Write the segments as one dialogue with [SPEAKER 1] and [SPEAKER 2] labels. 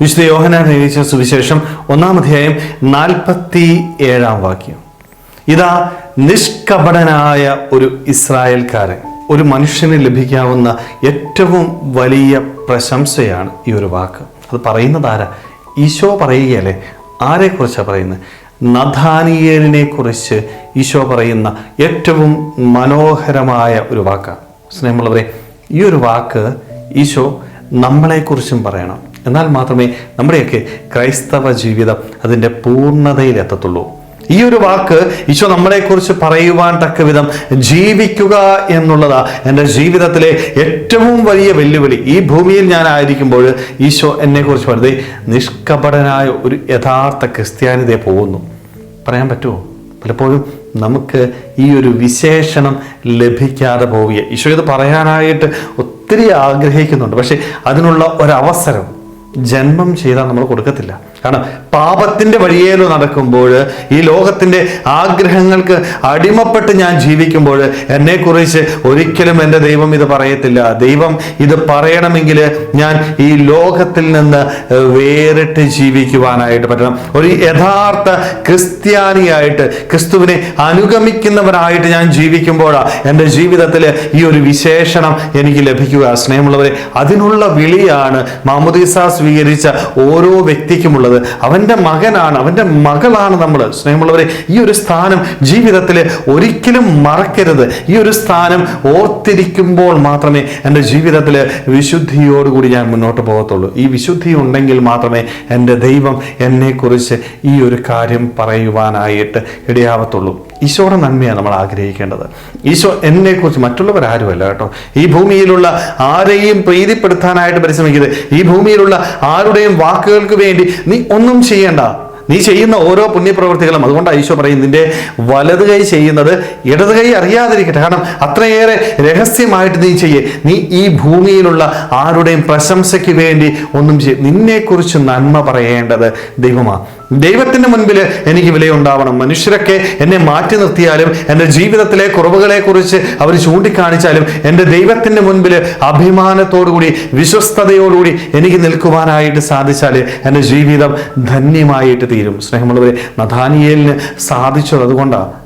[SPEAKER 1] വിശുദ്ധ യോഹനാൻ എഴുതിയ സുവിശേഷം ഒന്നാം അധ്യായം നാൽപ്പത്തി ഏഴാം വാക്യം. ഇതാ നിഷ്കപടനായ ഒരു ഇസ്രായേൽക്കാരൻ ഒരു മനുഷ്യന് ലഭിക്കാവുന്ന ഏറ്റവും വലിയ പ്രശംസയാണ് ഈ ഒരു വാക്ക്. അത് പറയുന്നത് ആരാ? ഈശോ പറയുകയല്ലേ? ആരെക്കുറിച്ചാണ് പറയുന്നത്? നഥാനിയേലിനെ കുറിച്ച് ഈശോ പറയുന്ന ഏറ്റവും മനോഹരമായ ഒരു വാക്കാണ് സ്നേഹമുള്ളവരെ ഈ ഒരു വാക്ക് ഈശോ നമ്മളെക്കുറിച്ചും പറയണം. എന്നാൽ മാത്രമേ നമ്മുടെയൊക്കെ ക്രൈസ്തവ ജീവിതം അതിന്റെ പൂർണതയിലെത്തത്തുള്ളൂ ഈ ഒരു വാക്ക് ഈശോ നമ്മളെക്കുറിച്ച് പറയുവാൻ തക്ക വിധം ജീവിക്കുക എന്നുള്ളതാ എന്റെ ജീവിതത്തിലെ ഏറ്റവും വലിയ വെല്ലുവിളി. ഈ ഭൂമിയിൽ ഞാൻ ആയിരിക്കുമ്പോൾ ഈശോ എന്നെക്കുറിച്ച് വെറുതെ നിഷ്കപടനായ ഒരു യഥാർത്ഥ ക്രിസ്ത്യാനിതയെ പോകുന്നു. പറയാൻ പറ്റുമോ? പലപ്പോഴും നമുക്ക് ഈ ഒരു വിശേഷണം ലഭിക്കാതെ പോവുക ഈശോ ഇത് പറയാനായിട്ട് ഒത്തിരി ആഗ്രഹിക്കുന്നുണ്ട്. പക്ഷെ അതിനുള്ള ഒരവസരം ജന്മം ചെയ്താൽ നമ്മൾ കൊടുക്കത്തില്ല. കാരണം പാപത്തിന്റെ വഴിയേലോ നടക്കുമ്പോൾ ഈ ലോകത്തിന്റെ ആഗ്രഹങ്ങൾക്ക് അടിമപ്പെട്ട് ഞാൻ ജീവിക്കുമ്പോൾ എന്നെക്കുറിച്ച് ഒരിക്കലും എന്റെ ദൈവം ഇത് പറയത്തില്ല. ദൈവം ഇത് പറയണമെങ്കിൽ ഞാൻ ഈ ലോകത്തിൽ നിന്ന് വേറിട്ട് ജീവിക്കുവാനായിട്ട് പറ്റണം. ഒരു യഥാർത്ഥ ക്രിസ്ത്യാനിയായിട്ട് ക്രിസ്തുവിനെ അനുഗമിക്കുന്നവരായിട്ട് ഞാൻ ജീവിക്കുമ്പോഴാണ് എന്റെ ജീവിതത്തിൽ ഈ ഒരു വിശേഷണം എനിക്ക് ലഭിക്കുക. സ്നേഹമുള്ളവരെ അതിനുള്ള വിളിയാണ് മാമുദീസ സ്വീകരിച്ച ഓരോ വ്യക്തിക്കുമുള്ളത്. അവന്റെ മകനാണ് അവന്റെ മകളാണ് നമ്മൾ. സ്നേഹമുള്ളവരെ ഈ ഒരു സ്ഥാനം ജീവിതത്തിൽ ഒരിക്കലും മറക്കരുത്. ഈ ഒരു സ്ഥാനം ഓർത്തിരിക്കുമ്പോൾ മാത്രമേ എന്റെ ജീവിതത്തിൽ വിശുദ്ധിയോടുകൂടി ഞാൻ മുന്നോട്ട് പോകത്തുള്ളൂ. ഈ വിശുദ്ധി ഉണ്ടെങ്കിൽ മാത്രമേ എന്റെ ദൈവം എന്നെക്കുറിച്ച് ഈ ഒരു കാര്യം പറയുവാനായിട്ട് ഇടയാവത്തുള്ളൂ. ഈശോയുടെ നന്മയാണ് നമ്മൾ ആഗ്രഹിക്കേണ്ടത്. ഈശോ എന്നെക്കുറിച്ച് മറ്റുള്ളവരാരുമല്ല കേട്ടോ. ഈ ഭൂമിയിലുള്ള ആരെയും പ്രീതിപ്പെടുത്താനായിട്ട് പരിശ്രമിക്കരുത്. ഈ ഭൂമിയിലുള്ള ആരുടെയും വാക്കുകൾക്ക് വേണ്ടി നീ ഒന്നും ചെയ്യണ്ട. നീ ചെയ്യുന്ന ഓരോ പുണ്യപ്രവർത്തികളും അതുകൊണ്ടാണ് ഈശോ പറയും നിന്റെ വലത് കൈ ചെയ്യുന്നത് ഇടത് കൈ അറിയാതിരിക്കട്ടെ. കാരണം അത്രയേറെ രഹസ്യമായിട്ട് നീ ചെയ്യേ. നീ ഈ ഭൂമിയിലുള്ള ആരുടെയും പ്രശംസയ്ക്ക് വേണ്ടി ഒന്നും ചെയ്യും. നിന്നെക്കുറിച്ച് നന്മ പറയേണ്ടത് ദൈവമാണ് ദൈവത്തിന്റെ മുൻപിൽ എനിക്ക് വിലയുണ്ടാവണം. മനുഷ്യരൊക്കെ എന്നെ മാറ്റി നിർത്തിയാലും എന്റെ ജീവിതത്തിലെ കുറവുകളെ കുറിച്ച് അവർ ചൂണ്ടിക്കാണിച്ചാലും എന്റെ ദൈവത്തിന്റെ മുൻപിൽ അഭിമാനത്തോടുകൂടി വിശ്വസ്തയോടുകൂടി എനിക്ക് നിൽക്കുവാനായിട്ട് സാധിച്ചാൽ എന്റെ ജീവിതം ധന്യമായിട്ട് തീരും. സ്നേഹമുള്ളവരെ നഥാനിയലിന് സാധിച്ചത് അതുകൊണ്ടാണ്.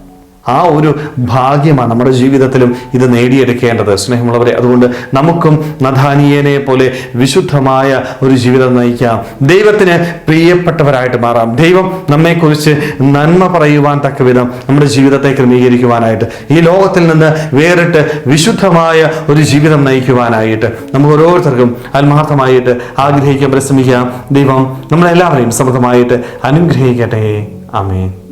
[SPEAKER 1] ആ ഒരു ഭാഗ്യമാണ് നമ്മുടെ ജീവിതത്തിലും ഇത് നേടിയെടുക്കേണ്ടത്. സ്നേഹമുള്ളവരെ അതുകൊണ്ട് നമുക്കും നഥാനിയനെ പോലെ വിശുദ്ധമായ ഒരു ജീവിതം നയിക്കാം. ദൈവത്തിന് പ്രിയപ്പെട്ടവരായിട്ട് മാറാം. ദൈവം നമ്മെക്കുറിച്ച് നന്മ പറയുവാൻ തക്ക വിധം നമ്മുടെ ജീവിതത്തെ ക്രമീകരിക്കുവാനായിട്ട് ഈ ലോകത്തിൽ നിന്ന് വേറിട്ട് വിശുദ്ധമായ ഒരു ജീവിതം നയിക്കുവാനായിട്ട് നമുക്ക് ഓരോരുത്തർക്കും ആത്മാർത്ഥമായിട്ട് ആഗ്രഹിക്കാൻ പരിശ്രമിക്കാം. ദൈവം നമ്മളെല്ലാവരെയും സമൃദ്ധമായിട്ട് അനുഗ്രഹിക്കട്ടെ. ആമേൻ.